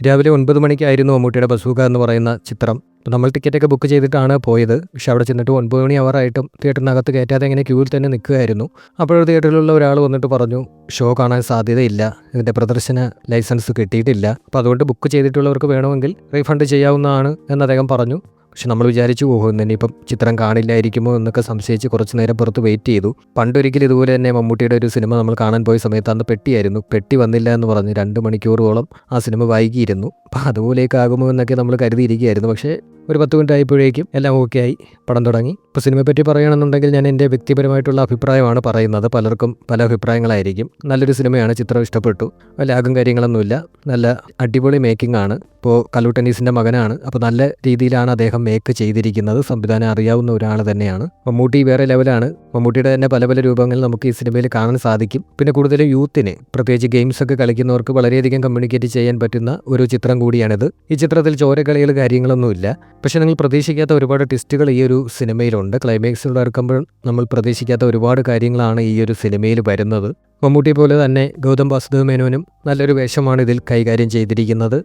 രാവിലെ ഒൻപത് മണിക്കായിരുന്നു മമ്മൂട്ടിയുടെ ബസൂക എന്ന് പറയുന്ന ചിത്രം. നമ്മൾ ടിക്കറ്റൊക്കെ ബുക്ക് ചെയ്തിട്ടാണ് പോയത്. പക്ഷെ അവിടെ ചെന്നിട്ട് ഒൻപത് മണി അവറായിട്ടും തിയേറ്ററിനകത്ത് കയറ്റാതെ ഇങ്ങനെ ക്യൂവിൽ തന്നെ നിൽക്കുകയായിരുന്നു അപ്പോൾ തിയേറ്ററിലുള്ള ഒരാൾ വന്നിട്ട് പറഞ്ഞു ഷോ കാണാൻ സാധ്യതയില്ല. ഇതിന്റെ പ്രദർശന ലൈസൻസ് കിട്ടിയിട്ടില്ല. അപ്പോൾ അതുകൊണ്ട് ബുക്ക് ചെയ്തിട്ടുള്ളവർക്ക് വേണമെങ്കിൽ റീഫണ്ട് ചെയ്യാവുന്നതാണ് എന്ന് അദ്ദേഹം പറഞ്ഞു. പക്ഷെ നമ്മൾ വിചാരിച്ചു പോകും ഇപ്പം ചിത്രം കാണില്ലായിരിക്കുമോ എന്നൊക്കെ സംശയിച്ച് കുറച്ച് നേരം പുറത്ത് വെയിറ്റ് ചെയ്തു. പണ്ടൊരിക്കൽ ഇതുപോലെ തന്നെ മമ്മൂട്ടിയുടെ ഒരു സിനിമ നമ്മൾ കാണാൻ പോയ സമയത്ത് അന്ന് പെട്ടിയായിരുന്നു. പെട്ടി വന്നില്ല എന്ന് പറഞ്ഞ് രണ്ട് മണിക്കൂറോളം ആ സിനിമ വൈകിയിരുന്നു. അപ്പം അതുപോലെയൊക്കെ എന്നൊക്കെ നമ്മൾ കരുതിയിരിക്കുകയായിരുന്നു. പക്ഷേ ഒരു പത്ത് മിനിറ്റ് ആയപ്പോഴേക്കും എല്ലാം ഓക്കെ ആയി. പടം തുടങ്ങി. ഇപ്പോൾ സിനിമയെ പറ്റി പറയുകയാണെന്നുണ്ടെങ്കിൽ ഞാൻ എന്റെ വ്യക്തിപരമായിട്ടുള്ള അഭിപ്രായമാണ് പറയുന്നത്. പലർക്കും പല അഭിപ്രായങ്ങളായിരിക്കും. നല്ലൊരു സിനിമയാണ്. ചിത്രം ഇഷ്ടപ്പെട്ടു. ലാഗും കാര്യങ്ങളൊന്നുമില്ല. നല്ല അടിപൊളി മേക്കിംഗ് ആണ്. ഇപ്പോൾ കല്ലു ടെന്നീസിന്റെ മകനാണ്. അപ്പോൾ നല്ല രീതിയിലാണ് അദ്ദേഹം മേക്ക് ചെയ്തിരിക്കുന്നത്. സംവിധാനം അറിയാവുന്ന ഒരാൾ തന്നെയാണ്. മമ്മൂട്ടി വേറെ ലെവലാണ് മമ്മൂട്ടിയുടെ തന്നെ പല പല രൂപങ്ങൾ നമുക്ക് ഈ സിനിമയിൽ കാണാൻ സാധിക്കും. പിന്നെ കൂടുതലും യൂത്തിന് പ്രത്യേകിച്ച് ഗെയിംസ് ഒക്കെ കളിക്കുന്നവർക്ക് വളരെയധികം കമ്മ്യൂണിക്കേറ്റ് ചെയ്യാൻ പറ്റുന്ന ഒരു ചിത്രം കൂടിയാണിത്. ഈ ചിത്രത്തിൽ ചോരക്കളികൾ കാര്യങ്ങളൊന്നുമില്ല. പക്ഷേ നിങ്ങൾ പ്രതീക്ഷിക്കാത്ത ഒരുപാട് ട്വിസ്റ്റുകൾ ഈ ഒരു സിനിമയിലുണ്ട്. ക്ലൈമാക്സിലൂടെ ഇറക്കുമ്പോൾ നമ്മൾ പ്രതീക്ഷിക്കാത്ത ഒരുപാട് കാര്യങ്ങളാണ് ഈ ഒരു സിനിമയിൽ വരുന്നത്. മമ്മൂട്ടിയെ പോലെ തന്നെ ഗൗതം വാസുദേവ് മേനോനും നല്ലൊരു വേഷമാണ് ഇതിൽ കൈകാര്യം ചെയ്തിരിക്കുന്നത്.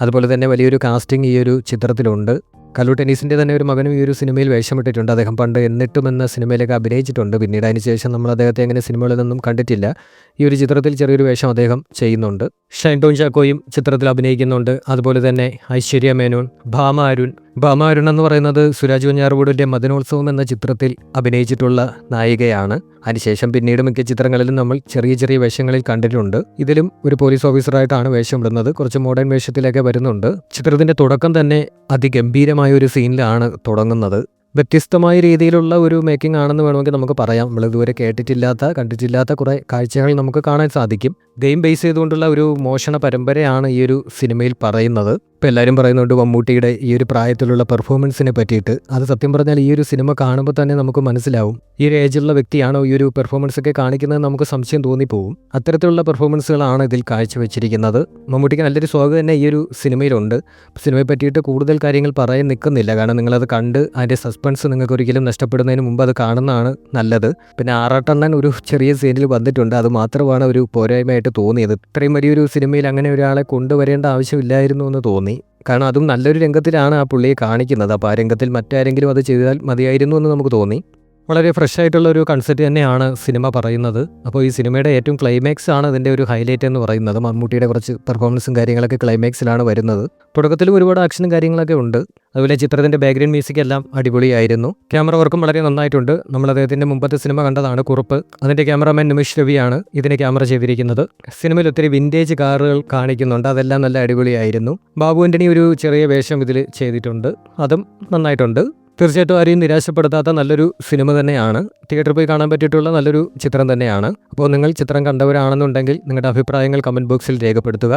അതുപോലെ തന്നെ വലിയൊരു കാസ്റ്റിംഗ് ഈ ഒരു ചിത്രത്തിലുണ്ട്. കല്ലു ടെന്നീസിന്റെ തന്നെ ഒരു മകനും ഈ ഒരു സിനിമയിൽ വേഷമിട്ടിട്ടുണ്ട്. അദ്ദേഹം പണ്ട് എന്നിട്ടും എന്ന സിനിമയിലൊക്കെ അഭിനയിച്ചിട്ടുണ്ട്. പിന്നീട് അതിനുശേഷം നമ്മൾ അദ്ദേഹത്തെ അങ്ങനെ സിനിമകളിലൊന്നും കണ്ടിട്ടില്ല. ഈ ഒരു ചിത്രത്തിൽ ചെറിയൊരു വേഷം അദ്ദേഹം ചെയ്യുന്നുണ്ട്. ഷൈൻ ടോൺ ചാക്കോയും ചിത്രത്തിൽ അഭിനയിക്കുന്നുണ്ട്. അതുപോലെ തന്നെ ഐശ്വര്യ മേനോൻ ഭാമ അരുൺ ഭാമ അരുൺ എന്ന് പറയുന്നത് സുരാജ് കുഞ്ഞാറുവൂടിന്റെ മദനോത്സവം എന്ന ചിത്രത്തിൽ അഭിനയിച്ചിട്ടുള്ള നായികയാണ്. അതിനുശേഷം പിന്നീട് മിക്ക ചിത്രങ്ങളിലും നമ്മൾ ചെറിയ ചെറിയ വേഷങ്ങളിൽ കണ്ടിട്ടുണ്ട്. ഇതിലും ഒരു പോലീസ് ഓഫീസറായിട്ടാണ് വേഷം ഇടുന്നത് കുറച്ച് മോഡേൺ വേഷത്തിലൊക്കെ വരുന്നുണ്ട്. ചിത്രത്തിന്റെ തുടക്കം തന്നെ അതിഗംഭീരമായ ഒരു സീനിലാണ് തുടങ്ങുന്നത്. വ്യത്യസ്തമായ രീതിയിലുള്ള ഒരു മേക്കിംഗ് ആണെന്ന് വേണമെങ്കിൽ നമുക്ക് പറയാം. നമ്മൾ ഇതുവരെ കേട്ടിട്ടില്ലാത്ത കണ്ടിട്ടില്ലാത്ത കുറേ കാഴ്ചകൾ നമുക്ക് കാണാൻ സാധിക്കും. ഗെയിം ബേസ് ചെയ്തുകൊണ്ടുള്ള ഒരു മോഷണ പരമ്പരയാണ് ഈ ഒരു സിനിമയിൽ പറയുന്നത്. ഇപ്പോൾ എല്ലാവരും പറയുന്നുണ്ട് മമ്മൂട്ടിയുടെ ഈ ഒരു പ്രായത്തിലുള്ള പെർഫോമൻസിനെ പറ്റിയിട്ട്. അത് സത്യം പറഞ്ഞാൽ ഈ ഒരു സിനിമ കാണുമ്പോൾ തന്നെ നമുക്ക് മനസ്സിലാവും. ഈ ഒരു ഏജിലുള്ള വ്യക്തിയാണോ ഈ ഒരു പെർഫോമൻസ് ഒക്കെ കാണിക്കുന്നത് നമുക്ക് സംശയം തോന്നിപ്പോവും. അത്തരത്തിലുള്ള പെർഫോമൻസുകളാണ് ഇതിൽ കാഴ്ചവെച്ചിരിക്കുന്നത്. മമ്മൂട്ടിക്ക് നല്ലൊരു സ്വാഗതം തന്നെ ഈ ഒരു സിനിമയിലുണ്ട്. സിനിമയെ പറ്റിയിട്ട് കൂടുതൽ കാര്യങ്ങൾ പറയാൻ നിൽക്കുന്നില്ല. കാരണം നിങ്ങളത് കണ്ട് അതിന്റെ സസ്പെൻസ് നിങ്ങൾക്ക് ഒരിക്കലും നഷ്ടപ്പെടുന്നതിന് മുമ്പ് അത് കാണുന്നതാണ് നല്ലത്. പിന്നെ ആറാട്ടണ്ണൻ ഒരു ചെറിയ സീനിൽ വന്നിട്ടുണ്ട്. അത് മാത്രമാണ് ഒരു പോരായ്മയായിട്ട് തോന്നിയത്. ഇത്രയും വലിയൊരു സിനിമയിൽ അങ്ങനെ ഒരാളെ കൊണ്ടുവരേണ്ട ആവശ്യമില്ലായിരുന്നു എന്ന് തോന്നി. കാരണം അതും നല്ലൊരു രംഗത്തിലാണ് ആ പുള്ളിയെ കാണിക്കുന്നത്. അപ്പോൾ ആ രംഗത്തിൽ മറ്റാരെങ്കിലും അത് ചെയ്താൽ മതിയായിരുന്നു എന്ന് നമുക്ക് തോന്നി. വളരെ ഫ്രഷ് ആയിട്ടുള്ള ഒരു കൺസെപ്റ്റ് തന്നെയാണ് സിനിമ പറയുന്നത്. അപ്പോൾ ഈ സിനിമയുടെ ഏറ്റവും ക്ലൈമാക്സ് ആണ് അതിന്റെ ഒരു ഹൈലൈറ്റ് എന്ന് പറയുന്നത്. മമ്മൂട്ടിയുടെ കുറച്ച് പെർഫോമൻസും കാര്യങ്ങളൊക്കെ ക്ലൈമാക്സിലാണ് വരുന്നത്. തുടക്കത്തിലും ഒരുപാട് ആക്ഷനും കാര്യങ്ങളൊക്കെ ഉണ്ട്. അതുപോലെ ചിത്രത്തിന്റെ ബാക്ക്ഗ്രൗണ്ട് മ്യൂസിക് എല്ലാം അടിപൊളിയായിരുന്നു. ക്യാമറ വർക്കും വളരെ നന്നായിട്ടുണ്ട്. നമ്മൾ അദ്ദേഹത്തിന്റെ മുമ്പത്തെ സിനിമ കണ്ടതാണ് കുറുപ്പ്. അതിന്റെ ക്യാമറാമാൻ നിമിഷ് രവിയാണ് ഇതിനെ ക്യാമറ ചെയ്തിരിക്കുന്നത്. സിനിമയിൽ ഒത്തിരി വിന്റേജ് കാറുകൾ കാണിക്കുന്നുണ്ട്. അതെല്ലാം നല്ല അടിപൊളിയായിരുന്നു. ബാബു ആന്റണി ഒരു ചെറിയ വേഷം ഇതിൽ ചെയ്തിട്ടുണ്ട്. അതും നന്നായിട്ടുണ്ട്. തീർച്ചയായിട്ടും ആരെയും നിരാശപ്പെടുത്താത്ത നല്ലൊരു സിനിമ തന്നെയാണ്. തിയേറ്ററിൽ പോയി കാണാൻ പറ്റിയിട്ടുള്ള നല്ലൊരു ചിത്രം തന്നെയാണ്. അപ്പോൾ നിങ്ങൾ ചിത്രം കണ്ടവരാണെന്നുണ്ടെങ്കിൽ നിങ്ങളുടെ അഭിപ്രായങ്ങൾ കമന്റ് ബോക്സിൽ രേഖപ്പെടുത്തുക.